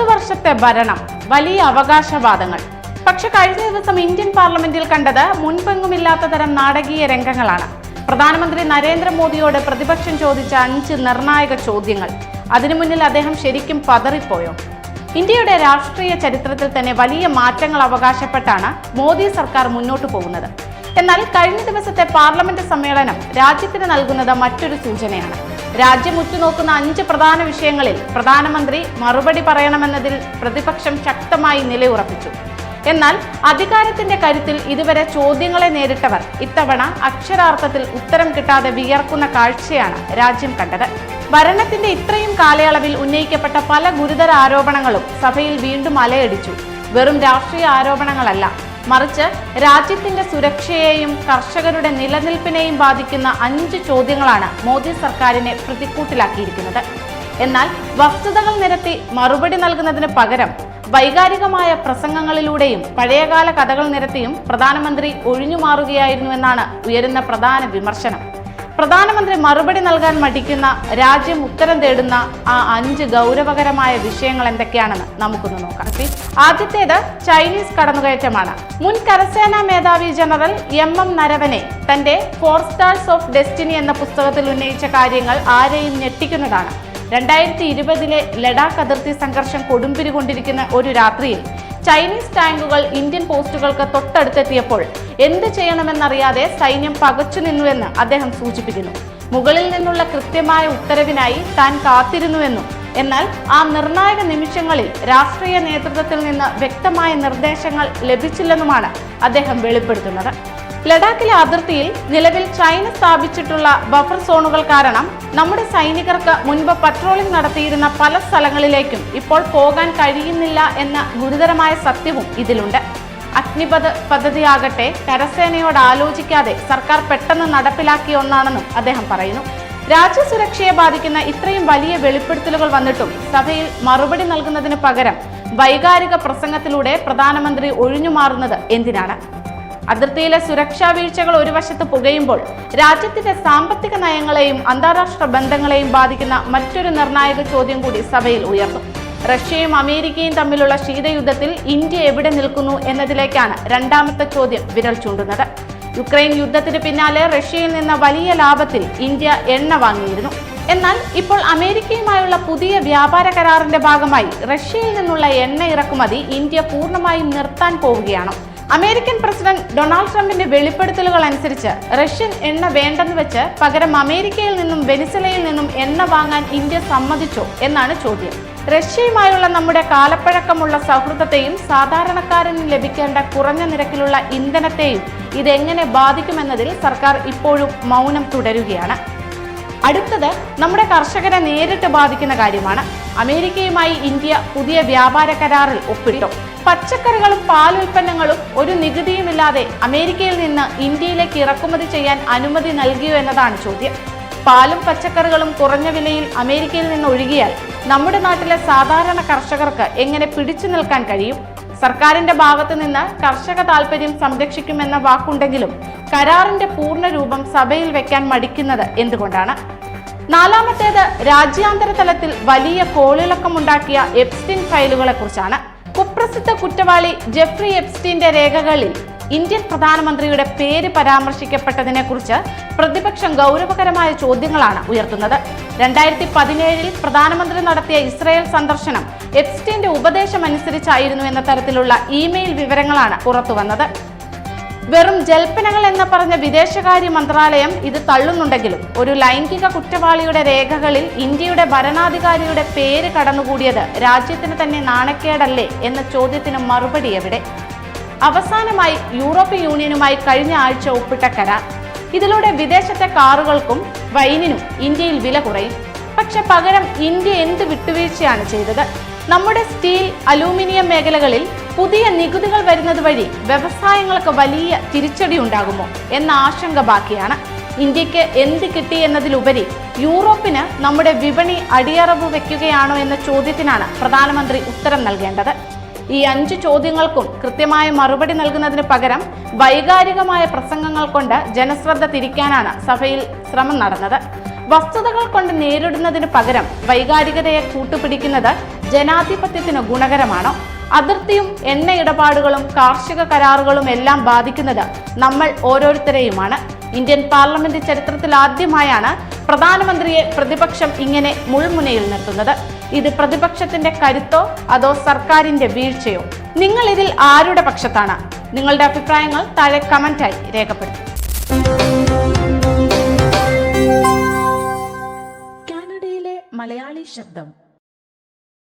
പത്ത് വർഷത്തെ ഭരണം വലിയ അവകാശവാദങ്ങൾ. പക്ഷെ കഴിഞ്ഞ ദിവസം ഇന്ത്യൻ പാർലമെന്റിൽ കണ്ടത് മുൻപെങ്ങുമില്ലാത്ത തരം നാടകീയ രംഗങ്ങളാണ്. പ്രധാനമന്ത്രി നരേന്ദ്രമോദിയോട് പ്രതിപക്ഷം ചോദിച്ച അഞ്ച് നിർണായക ചോദ്യങ്ങൾ. അതിനു മുന്നിൽ അദ്ദേഹം ശരിക്കും പതറിപ്പോയോ? ഇന്ത്യയുടെ രാഷ്ട്രീയ ചരിത്രത്തിൽ തന്നെ വലിയ മാറ്റങ്ങൾ അവകാശപ്പെട്ടാണ് മോദി സർക്കാർ മുന്നോട്ടു പോകുന്നത്. എന്നാൽ കഴിഞ്ഞ ദിവസത്തെ പാർലമെന്റ് സമ്മേളനം രാജ്യത്തിന് നൽകുന്നത് മറ്റൊരു സൂചനയാണ്. രാജ്യം ഉറ്റുനോക്കുന്ന അഞ്ച് പ്രധാന വിഷയങ്ങളിൽ പ്രധാനമന്ത്രി മറുപടി പറയണമെന്നതിൽ പ്രതിപക്ഷം ശക്തമായി നിലയുറപ്പിച്ചു. എന്നാൽ അധികാരത്തിന്റെ കരുത്തിൽ ഇതുവരെ ചോദ്യങ്ങളെ നേരിട്ടവർ ഇത്തവണ അക്ഷരാർത്ഥത്തിൽ ഉത്തരം കിട്ടാതെ വിയർക്കുന്ന കാഴ്ചയാണ് രാജ്യം കണ്ടത്. ഭരണത്തിന്റെ ഇത്രയും കാലയളവിൽ ഉന്നയിക്കപ്പെട്ട പല ഗുരുതര ആരോപണങ്ങളും സഭയിൽ വീണ്ടും അലയടിച്ചു. വെറും രാഷ്ട്രീയ ആരോപണങ്ങളല്ല മറിച്ച് രാജ്യത്തിന്റെ സുരക്ഷയെയും കർഷകരുടെ നിലനിൽപ്പിനെയും ബാധിക്കുന്ന അഞ്ച് ചോദ്യങ്ങളാണ് മോദി സർക്കാരിനെ പ്രതിക്കൂട്ടിലാക്കിയിരിക്കുന്നത്. എന്നാൽ വസ്തുതകൾ നിരത്തി മറുപടി നൽകുന്നതിന് പകരം വൈകാരികമായ പ്രസംഗങ്ങളിലൂടെയും പഴയകാല കഥകൾ നിരത്തിയും പ്രധാനമന്ത്രി ഒഴിഞ്ഞുമാറുകയായിരുന്നുവെന്നാണ് ഉയരുന്ന പ്രധാന വിമർശനം. പ്രധാനമന്ത്രി മറുപടി നൽകാൻ മടിക്കുന്ന രാജ്യം ഉത്തരം തേടുന്ന ആ അഞ്ച് ഗൗരവകരമായ വിഷയങ്ങൾ എന്തൊക്കെയാണെന്ന് നമുക്കൊന്ന് നോക്കാം. ആദ്യത്തേത് ചൈനീസ് കടന്നുകയറ്റമാണ്. മുൻ കരസേനാ മേധാവി ജനറൽ എം എം നരവനെ തന്റെ ഫോർ സ്റ്റാർസ് ഓഫ് ഡെസ്റ്റിനി എന്ന പുസ്തകത്തിൽ ഉന്നയിച്ച കാര്യങ്ങൾ ആരെയും ഞെട്ടിക്കുന്നതാണ്. രണ്ടായിരത്തി ഇരുപതിലെ ലഡാക്ക് അതിർത്തി സംഘർഷം കൊടുമ്പിരി കൊണ്ടിരിക്കുന്ന ഒരു രാത്രിയിൽ ചൈനീസ് ടാങ്കുകൾ ഇന്ത്യൻ പോസ്റ്റുകൾക്ക് തൊട്ടടുത്തെത്തിയപ്പോൾ എന്ത് ചെയ്യണമെന്നറിയാതെ സൈന്യം പകച്ചു നിന്നുവെന്ന് അദ്ദേഹം സൂചിപ്പിക്കുന്നു. മുകളിൽ നിന്നുള്ള കൃത്യമായ ഉത്തരവിനായി താൻ കാത്തിരുന്നുവെന്നും എന്നാൽ ആ നിർണായക നിമിഷങ്ങളിൽ രാഷ്ട്രീയ നേതൃത്വത്തിൽ നിന്ന് വ്യക്തമായ നിർദ്ദേശങ്ങൾ ലഭിച്ചില്ലെന്നുമാണ് അദ്ദേഹം വെളിപ്പെടുത്തുന്നത്. ലഡാക്കിലെ അതിർത്തിയിൽ നിലവിൽ ചൈന സ്ഥാപിച്ചിട്ടുള്ള ബഫർ സോണുകൾ കാരണം നമ്മുടെ സൈനികർക്ക് മുൻപ് പട്രോളിംഗ് നടത്തിയിരുന്ന പല സ്ഥലങ്ങളിലേക്കും ഇപ്പോൾ പോകാൻ കഴിയുന്നില്ല എന്ന ഗുരുതരമായ സത്യവും ഇതിലുണ്ട്. അഗ്നിപഥ് പദ്ധതിയാകട്ടെ കരസേനയോട് ആലോചിക്കാതെ സർക്കാർ പെട്ടെന്ന് നടപ്പിലാക്കിയ ഒന്നാണെന്നും അദ്ദേഹം പറയുന്നു. രാജ്യസുരക്ഷയെ ബാധിക്കുന്ന ഇത്രയും വലിയ വെളിപ്പെടുത്തലുകൾ വന്നിട്ടും സഭയിൽ മറുപടി നൽകുന്നതിന് പകരം വൈകാരിക പ്രസംഗത്തിലൂടെ പ്രധാനമന്ത്രി ഒഴിഞ്ഞുമാറുന്നത് എന്തിനാണ്? അതിർത്തിയിലെ സുരക്ഷാ വീഴ്ചകൾ ഒരു വശത്ത് പുകയുമ്പോൾ രാജ്യത്തിന്റെ സാമ്പത്തിക നയങ്ങളെയും അന്താരാഷ്ട്ര ബന്ധങ്ങളെയും ബാധിക്കുന്ന മറ്റൊരു നിർണായക ചോദ്യം കൂടി സഭയിൽ ഉയർന്നു. റഷ്യയും അമേരിക്കയും തമ്മിലുള്ള ശീതയുദ്ധത്തിൽ ഇന്ത്യ എവിടെ നിൽക്കുന്നു എന്നതിലേക്കാണ് രണ്ടാമത്തെ ചോദ്യം വിരൽ ചൂണ്ടുന്നത്. യുക്രൈൻ യുദ്ധത്തിന് പിന്നാലെ റഷ്യയിൽ നിന്ന് വലിയ ലാഭത്തിൽ ഇന്ത്യ എണ്ണ വാങ്ങിയിരുന്നു. എന്നാൽ ഇപ്പോൾ അമേരിക്കയുമായുള്ള പുതിയ വ്യാപാര കരാറിന്റെ ഭാഗമായി റഷ്യയിൽ നിന്നുള്ള എണ്ണ ഇറക്കുമതി ഇന്ത്യ പൂർണമായും നിർത്താൻ പോവുകയാണോ. അമേരിക്കൻ പ്രസിഡന്റ് ഡൊണാൾഡ് ട്രംപിന്റെ വെളിപ്പെടുത്തലുകൾ അനുസരിച്ച് റഷ്യൻ എണ്ണ വേണ്ടെന്ന് വെച്ച് പകരം അമേരിക്കയിൽ നിന്നും വെനിസലയിൽ നിന്നും എണ്ണ വാങ്ങാൻ ഇന്ത്യ സമ്മതിച്ചോ എന്നാണ് ചോദ്യം. റഷ്യയുമായുള്ള നമ്മുടെ കാലപ്പഴക്കമുള്ള സൗഹൃദത്തെയും സാധാരണക്കാരന് ലഭിക്കേണ്ട കുറഞ്ഞ നിരക്കിലുള്ള ഇന്ധനത്തെയും ഇതെങ്ങനെ ബാധിക്കുമെന്നതിൽ സർക്കാർ ഇപ്പോഴും മൗനം തുടരുകയാണ്. അടുത്തത് നമ്മുടെ കർഷകരെ നേരിട്ട് ബാധിക്കുന്ന കാര്യമാണ്. അമേരിക്കയുമായി ഇന്ത്യ പുതിയ വ്യാപാര കരാറിൽ ഒപ്പിട്ടു. പച്ചക്കറികളും പാലുൽപ്പന്നങ്ങളും ഒരു നികുതിയുമില്ലാതെ അമേരിക്കയിൽ നിന്ന് ഇന്ത്യയിലേക്ക് ഇറക്കുമതി ചെയ്യാൻ അനുമതി നൽകിയോ എന്നതാണ് ചോദ്യം. പാലും പച്ചക്കറികളും കുറഞ്ഞ വിലയിൽ അമേരിക്കയിൽ നിന്ന് ഒഴുകിയാൽ നമ്മുടെ നാട്ടിലെ സാധാരണ കർഷകർക്ക് എങ്ങനെ പിടിച്ചു നിൽക്കാൻ കഴിയും? സർക്കാരിന്റെ ഭാഗത്തു നിന്ന് കർഷക താൽപര്യം സംരക്ഷിക്കുമെന്ന വാക്കുണ്ടെങ്കിലും കരാറിന്റെ പൂർണ രൂപം സഭയിൽ വെക്കാൻ മടിക്കുന്നത് എന്തുകൊണ്ടാണ്? നാലാമത്തേത് രാജ്യാന്തര തലത്തിൽ വലിയ കോളിളക്കമുണ്ടാക്കിയ എപ്സ്റ്റീൻ ഫയലുകളെ കുറിച്ചാണ് കുപ്രസിദ്ധ കുറ്റവാളി ജെഫ്രി എപ്സ്റ്റീന്റെ രേഖകളിൽ ഇന്ത്യൻ പ്രധാനമന്ത്രിയുടെ പേര് പരാമർശിക്കപ്പെട്ടതിനെ കുറിച്ച് പ്രതിപക്ഷം ഗൗരവകരമായ ചോദ്യങ്ങളാണ് ഉയർത്തുന്നത്. രണ്ടായിരത്തി പതിനേഴിൽ പ്രധാനമന്ത്രി നടത്തിയ ഇസ്രയേൽ സന്ദർശനം എപ്സ്റ്റീന്റെ ഉപദേശം അനുസരിച്ചായിരുന്നു എന്ന തരത്തിലുള്ള ഇമെയിൽ വിവരങ്ങളാണ് പുറത്തുവന്നത്. വെറും ജൽപ്പനകൾ എന്ന് പറഞ്ഞ വിദേശകാര്യ മന്ത്രാലയം ഇത് തള്ളുന്നുണ്ടെങ്കിലും ഒരു ലൈംഗിക കുറ്റവാളിയുടെ രേഖകളിൽ ഇന്ത്യയുടെ ഭരണാധികാരിയുടെ പേര് കടന്നുകൂടിയത് രാജ്യത്തിന് തന്നെ നാണക്കേടല്ലേ എന്ന ചോദ്യത്തിന് മറുപടി എവിടെ? അവസാനമായി യൂറോപ്യൻ യൂണിയനുമായി കഴിഞ്ഞ ആഴ്ച ഒപ്പിട്ട കരാർ. ഇതിലൂടെ വിദേശത്തെ കാറുകൾക്കും വൈനിനും ഇന്ത്യയിൽ വില കുറയും. പക്ഷെ പകരം ഇന്ത്യ എന്ത് വിട്ടുവീഴ്ചയാണ് ചെയ്തത്? നമ്മുടെ സ്റ്റീൽ അലൂമിനിയം മേഖലകളിൽ പുതിയ നികുതികൾ വരുന്നത് വഴി വ്യവസായങ്ങൾക്ക് വലിയ തിരിച്ചടി ഉണ്ടാകുമോ എന്ന ആശങ്ക ബാക്കിയാണ്. ഇന്ത്യയ്ക്ക് എന്ത് കിട്ടി എന്നതിലുപരി യൂറോപ്പിന് നമ്മുടെ വിപണി അടിയറവ് വെക്കുകയാണോ എന്ന ചോദ്യത്തിനാണ് പ്രധാനമന്ത്രി ഉത്തരം നൽകേണ്ടത്. ഈ അഞ്ച് ചോദ്യങ്ങൾക്കും കൃത്യമായ മറുപടി നൽകുന്നതിന് പകരം വൈകാരികമായ പ്രസംഗങ്ങൾ കൊണ്ട് ജനശ്രദ്ധ തിരിക്കാനാണ് സഭയിൽ ശ്രമം നടന്നത്. വസ്തുതകൾ കൊണ്ട് നേരിടുന്നതിന് പകരം വൈകാരികതയെ കൂട്ടുപിടിക്കുന്നത് ജനാധിപത്യത്തിന് ഗുണകരമാണോ. അതിർത്തിയും എണ്ണ ഇടപാടുകളും കാർഷിക കരാറുകളും എല്ലാം ബാധിക്കുന്നത് നമ്മൾ ഓരോരുത്തരെയുമാണ്. ഇന്ത്യൻ പാർലമെന്റ് ചരിത്രത്തിൽ ആദ്യമായാണ് പ്രധാനമന്ത്രിയെ പ്രതിപക്ഷം ഇങ്ങനെ മുൾമുനയിൽ നിർത്തുന്നത്. ഇത് പ്രതിപക്ഷത്തിന്റെ കരുത്തോ അതോ സർക്കാരിന്റെ വീഴ്ചയോ? നിങ്ങൾ ഇതിൽ ആരുടെ പക്ഷത്താണ്? നിങ്ങളുടെ അഭിപ്രായങ്ങൾ താഴെ കമന്റായി രേഖപ്പെടുത്തും കാനഡയിലെ മലയാളി ശബ്ദം.